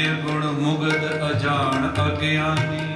ਨਿਰਗੁਣ ਮੁਗਦ ਅਜਾਣ ਅਗਿਆਨੀ।